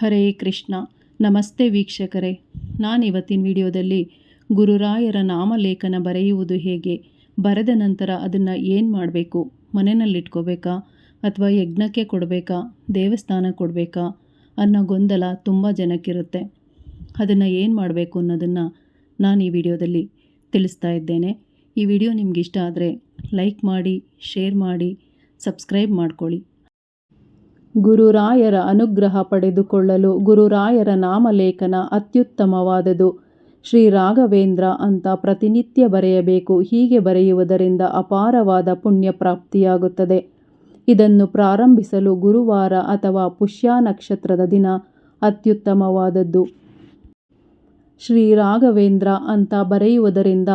ಹರೇ ಕೃಷ್ಣ. ನಮಸ್ತೆ ವೀಕ್ಷಕರೇ. ನಾನಿವತ್ತಿನ ವಿಡಿಯೋದಲ್ಲಿ ಗುರುರಾಯರ ನಾಮಲೇಖನ ಬರೆಯುವುದು ಹೇಗೆ? ಬರೆದ ನಂತರ ಅದನ್ನು ಏನು ಮಾಡಬೇಕು? ಮನೆಯಲ್ಲಿಟ್ಕೋಬೇಕಾ ಅಥವಾ ಯಜ್ಞಕ್ಕೆ ಕೊಡಬೇಕಾ? ದೇವಸ್ಥಾನ ಕೊಡಬೇಕಾ? ಅನ್ನೋ ಗೊಂದಲ ತುಂಬ ಜನಕ್ಕಿರುತ್ತೆ. ಅದನ್ನು ಏನು ಮಾಡಬೇಕು ಅನ್ನೋದನ್ನು ನಾನು ಈ ವಿಡಿಯೋದಲ್ಲಿ ತಿಳಿಸ್ತಾ ಇದ್ದೇನೆ. ಈ ವಿಡಿಯೋ ನಿಮಗಿಷ್ಟ ಆದರೆ ಲೈಕ್ ಮಾಡಿ, ಶೇರ್ ಮಾಡಿ, ಸಬ್ಸ್ಕ್ರೈಬ್ ಮಾಡ್ಕೊಳ್ಳಿ. ಗುರುರಾಯರ ಅನುಗ್ರಹ ಪಡೆದುಕೊಳ್ಳಲು ಗುರುರಾಯರ ನಾಮಲೇಖನ ಅತ್ಯುತ್ತಮವಾದದು. ಶ್ರೀ ರಾಘವೇಂದ್ರ ಅಂತ ಪ್ರತಿನಿತ್ಯ ಬರೆಯಬೇಕು. ಹೀಗೆ ಬರೆಯುವುದರಿಂದ ಅಪಾರವಾದ ಪುಣ್ಯ ಪ್ರಾಪ್ತಿಯಾಗುತ್ತದೆ. ಇದನ್ನು ಪ್ರಾರಂಭಿಸಲು ಗುರುವಾರ ಅಥವಾ ಪುಷ್ಯ ನಕ್ಷತ್ರದ ದಿನ ಅತ್ಯುತ್ತಮವಾದದ್ದು. ಶ್ರೀ ರಾಘವೇಂದ್ರ ಅಂತ ಬರೆಯುವುದರಿಂದ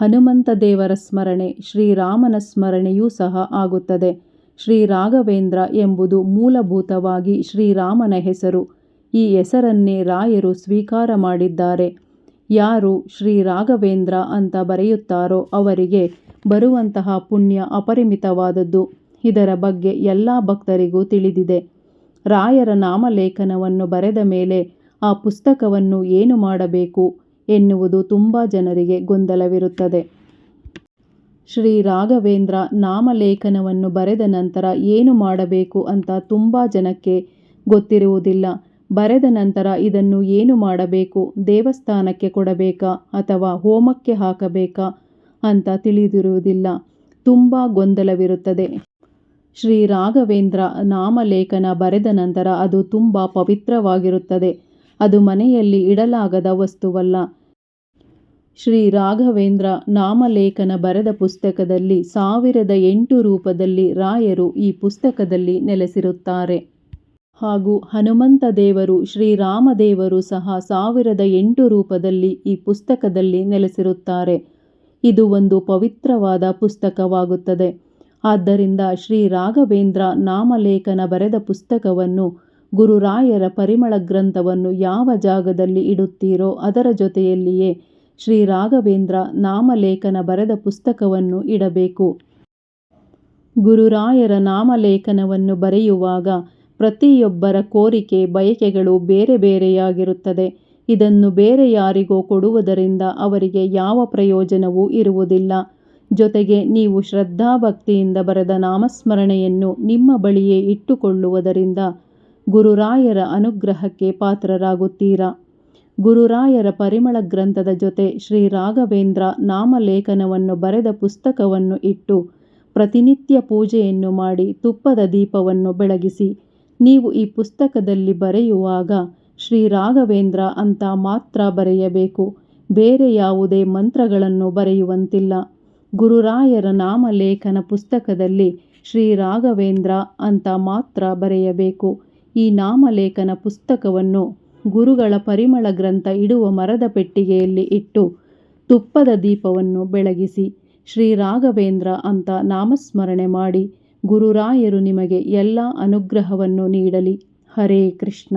ಹನುಮಂತ ದೇವರ ಸ್ಮರಣೆ ಶ್ರೀರಾಮನ ಸ್ಮರಣೆಯೂ ಸಹ ಆಗುತ್ತದೆ. ಶ್ರೀ ರಾಘವೇಂದ್ರ ಎಂಬುದು ಮೂಲಭೂತವಾಗಿ ಶ್ರೀರಾಮನ ಹೆಸರು. ಈ ಹೆಸರನ್ನೇ ರಾಯರು ಸ್ವೀಕಾರ ಮಾಡಿದ್ದಾರೆ. ಯಾರು ಶ್ರೀ ರಾಘವೇಂದ್ರ ಅಂತ ಬರೆಯುತ್ತಾರೋ ಅವರಿಗೆ ಬರುವಂತಹ ಪುಣ್ಯ ಅಪರಿಮಿತವಾದದ್ದು. ಇದರ ಬಗ್ಗೆ ಎಲ್ಲ ಭಕ್ತರಿಗೂ ತಿಳಿದಿದೆ. ರಾಯರ ನಾಮಲೇಖನವನ್ನು ಬರೆದ ಮೇಲೆ ಆ ಪುಸ್ತಕವನ್ನು ಏನು ಮಾಡಬೇಕು ಎನ್ನುವುದು ತುಂಬ ಜನರಿಗೆ ಗೊಂದಲವಿರುತ್ತದೆ. ಶ್ರೀ ರಾಘವೇಂದ್ರ ನಾಮಲೇಖನವನ್ನು ಬರೆದ ನಂತರ ಏನು ಮಾಡಬೇಕು ಅಂತ ತುಂಬ ಜನಕ್ಕೆ ಗೊತ್ತಿರುವುದಿಲ್ಲ. ಬರೆದ ನಂತರ ಇದನ್ನು ಏನು ಮಾಡಬೇಕು? ದೇವಸ್ಥಾನಕ್ಕೆ ಕೊಡಬೇಕಾ ಅಥವಾ ಹೋಮಕ್ಕೆ ಹಾಕಬೇಕಾ ಅಂತ ತಿಳಿದಿರುವುದಿಲ್ಲ. ತುಂಬ ಗೊಂದಲವಿರುತ್ತದೆ. ಶ್ರೀ ರಾಘವೇಂದ್ರ ನಾಮಲೇಖನ ಬರೆದ ನಂತರ ಅದು ತುಂಬ ಪವಿತ್ರವಾಗಿರುತ್ತದೆ. ಅದು ಮನೆಯಲ್ಲಿ ಇಡಲಾಗದ ವಸ್ತುವಲ್ಲ. ಶ್ರೀ ರಾಘವೇಂದ್ರ ನಾಮಲೇಖನ ಬರೆದ ಪುಸ್ತಕದಲ್ಲಿ ಸಾವಿರದ ಎಂಟು ರೂಪದಲ್ಲಿ ರಾಯರು ಈ ಪುಸ್ತಕದಲ್ಲಿ ನೆಲೆಸಿರುತ್ತಾರೆ. ಹಾಗೂ ಹನುಮಂತ ದೇವರು ಶ್ರೀರಾಮದೇವರು ಸಹ ಸಾವಿರದ ಎಂಟು ರೂಪದಲ್ಲಿ ಈ ಪುಸ್ತಕದಲ್ಲಿ ನೆಲೆಸಿರುತ್ತಾರೆ. ಇದು ಒಂದು ಪವಿತ್ರವಾದ ಪುಸ್ತಕವಾಗುತ್ತದೆ. ಆದ್ದರಿಂದ ಶ್ರೀ ರಾಘವೇಂದ್ರ ನಾಮಲೇಖನ ಬರೆದ ಪುಸ್ತಕವನ್ನು ಗುರುರಾಯರ ಪರಿಮಳ ಗ್ರಂಥವನ್ನು ಯಾವ ಜಾಗದಲ್ಲಿ ಇಡುತ್ತೀರೋ ಅದರ ಜೊತೆಯಲ್ಲಿಯೇ ಶ್ರೀ ರಾಘವೇಂದ್ರ ನಾಮಲೇಖನ ಬರೆದ ಪುಸ್ತಕವನ್ನು ಇಡಬೇಕು. ಗುರುರಾಯರ ನಾಮಲೇಖನವನ್ನು ಬರೆಯುವಾಗ ಪ್ರತಿಯೊಬ್ಬರ ಕೋರಿಕೆ, ಬಯಕೆಗಳು ಬೇರೆ ಬೇರೆಯಾಗಿರುತ್ತದೆ. ಇದನ್ನು ಬೇರೆ ಯಾರಿಗೋ ಕೊಡುವುದರಿಂದ ಅವರಿಗೆ ಯಾವ ಪ್ರಯೋಜನವೂ ಇರುವುದಿಲ್ಲ. ಜೊತೆಗೆ ನೀವು ಶ್ರದ್ಧಾಭಕ್ತಿಯಿಂದ ಬರೆದ ನಾಮಸ್ಮರಣೆಯನ್ನು ನಿಮ್ಮ ಬಳಿಯೇ ಇಟ್ಟುಕೊಳ್ಳುವುದರಿಂದ ಗುರುರಾಯರ ಅನುಗ್ರಹಕ್ಕೆ ಪಾತ್ರರಾಗುತ್ತೀರಾ? ಗುರುರಾಯರ ಪರಿಮಳ ಗ್ರಂಥದ ಜೊತೆ ಶ್ರೀ ರಾಘವೇಂದ್ರ ನಾಮಲೇಖನವನ್ನು ಬರೆದ ಪುಸ್ತಕವನ್ನು ಇಟ್ಟು ಪ್ರತಿನಿತ್ಯ ಪೂಜೆಯನ್ನು ಮಾಡಿ ತುಪ್ಪದ ದೀಪವನ್ನು ಬೆಳಗಿಸಿ, ನೀವು ಈ ಪುಸ್ತಕದಲ್ಲಿ ಬರೆಯುವಾಗ ಶ್ರೀ ರಾಘವೇಂದ್ರ ಅಂತ ಮಾತ್ರ ಬರೆಯಬೇಕು, ಬೇರೆ ಯಾವುದೇ ಮಂತ್ರಗಳನ್ನು ಬರೆಯುವಂತಿಲ್ಲ. ಗುರುರಾಯರ ನಾಮಲೇಖನ ಪುಸ್ತಕದಲ್ಲಿ ಶ್ರೀ ರಾಘವೇಂದ್ರ ಅಂತ ಮಾತ್ರ ಬರೆಯಬೇಕು. ಈ ನಾಮಲೇಖನ ಪುಸ್ತಕವನ್ನು ಗುರುಗಳ ಪರಿಮಳ ಗ್ರಂಥ ಇಡುವ ಮರದ ಪೆಟ್ಟಿಗೆಯಲ್ಲಿ ಇಟ್ಟು ತುಪ್ಪದ ದೀಪವನ್ನು ಬೆಳಗಿಸಿ, ಶ್ರೀ ರಾಘವೇಂದ್ರ ಅಂತ ನಾಮಸ್ಮರಣೆ ಮಾಡಿ ಗುರುರಾಯರು ನಿಮಗೆ ಎಲ್ಲ ಅನುಗ್ರಹವನ್ನು ನೀಡಲಿ. ಹರೇ ಕೃಷ್ಣ.